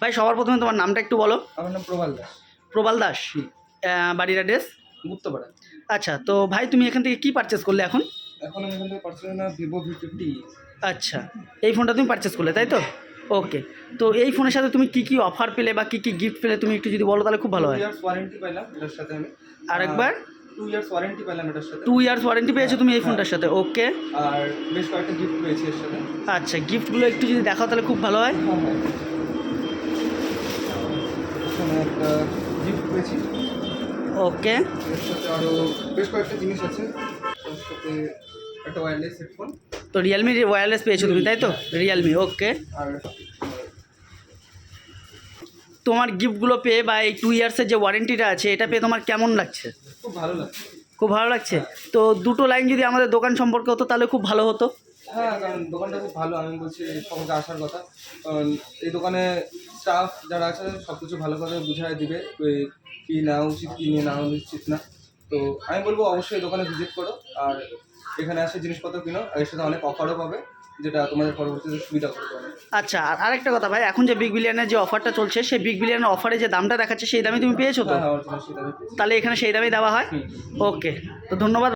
ভাই সবার প্রথমে তোমার নামটা একটু বলো। আমার নাম প্রবাল দাস। প্রবাল দাস। বাড়ির অ্যাড্রেস গুপ্তপাড়া। আচ্ছা তো ভাই তুমি এখান থেকে কি পারচেস করলে এখন? এখন আমি এখান থেকে পার্সোনাল না ভিভো ভি ফিফটি আচ্ছা এই ফোনটা তুমি পারচেস করলে তাই তো? ওকে তো এই ফোনের সাথে তুমি কি কি অফার পেলে বা কি কি গিফট পেলে তুমি একটু যদি বলো তাহলে খুব ভালো হয়। ইয়ার্স ওয়ারেন্টি পেলাম এটার সাথে আমি। আরেকবার? টু ইয়ার্স ওয়ারেন্টি পেলাম এটার সাথে। টু ইয়ার্স ওয়ারেন্টি পেয়েছ তুমি এই ফোনটার সাথে ওকে আর বেশ কয়েকটা গিফট পেয়েছি এর সাথে। আচ্ছা গিফটগুলো একটু যদি দেখাও তাহলে খুব ভালো হয় হ্যাঁ হ্যাঁ এখানে একটা পেয়েছি ওকে। এর সাথে আরও বেশ কয়েকটা জিনিস আছে। তার সাথে একটা ওয়্যারলেস হেডফোন তো রিয়েলমি ওয়্যারলেস পেয়েছ তুমি তাই তো? রিয়েলমি ওকে। আর তোমার গিফটগুলো পেয়ে বা এই টু ইয়ার্সের যে ওয়ারেন্টিটা আছে এটা পেয়ে তোমার কেমন লাগছে? খুব ভালো লাগছে। খুব ভালো লাগছে? তো দুটো লাইন যদি আমাদের দোকান সম্পর্কে হতো তাহলে খুব ভালো হতো। হ্যাঁ কারণ দোকানটা খুব ভালো আমি বলছি সকলকে আসার কথা। এই দোকানে স্টাফ যারা আছে সব কিছু ভালো করে বুঝাই দিবে ওই কী নেওয়া উচিত কী নিয়ে নেওয়া উচিত না। তো আমি বলব অবশ্যই দোকানে ভিজিট করো আর এখানে আসে জিনিসপত্র কিনো আর এর সাথে অনেক অফারও পাবে যেটা তোমাদের পরবর্তীতে সুবিধা করতে পারে। আচ্ছা আর আরেকটা কথা ভাই এখন যে বিগ বিলিয়নের যে অফারটা চলছে সেই বিগ বিলিয়নের অফারে যে দামটা দেখাচ্ছে সেই দামে তুমি পেয়েছ তো? হ্যাঁ হ্যাঁ। তাহলে এখানে সেই দামেই দেওয়া হয়? ওকে তো ধন্যবাদ।